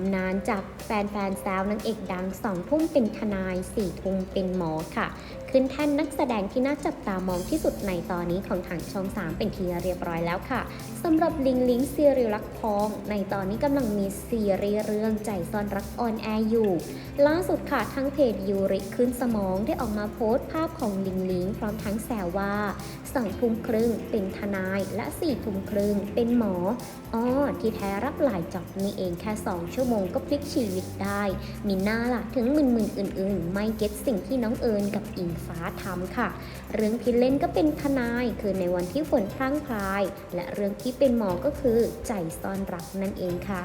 ำนานจากแฟนๆแซวนางเอกดังสองทุ่มเป็นทนายสี่ทุ่มเป็นหมอค่ะขึ้นแท่นนักแสดงที่น่าจับตามองที่สุดในตอนนี้ของทางช่อง 3 เป็นที่เรียบร้อยแล้วค่ะสำหรับลิงลิงซีรีส์รักพอง ในตอนนี้กำลังมีซีรีส์เรื่องใจซ่อนรักออนแอร์อยู่ ล่าสุดค่ะทั้งเพจยูริขึ้นสมองได้ออกมาโพสต์ภาพของลิงลิงพร้อมทั้งแซวว่าสองทุ่มครึ่งเป็นทนายและสี่ทุ่มครึ่งเป็นหมออ้อที่แท้รับหลายจ็อบนี่เองแค่2ชั่วโมงก็พลิกชีวิตได้มีหน้าล่ะถึงมื่นๆอื่น ๆ ไม่เก็ตสิ่งที่น้องเอิญกับอิงฟ้าทำค่ะ เรื่องที่เล่นก็เป็นทนายคือในวันที่ฝนพรั่งพลาย และเรื่องที่เป็นหมอก็คือใจซ่อนรักนั่นเองค่ะ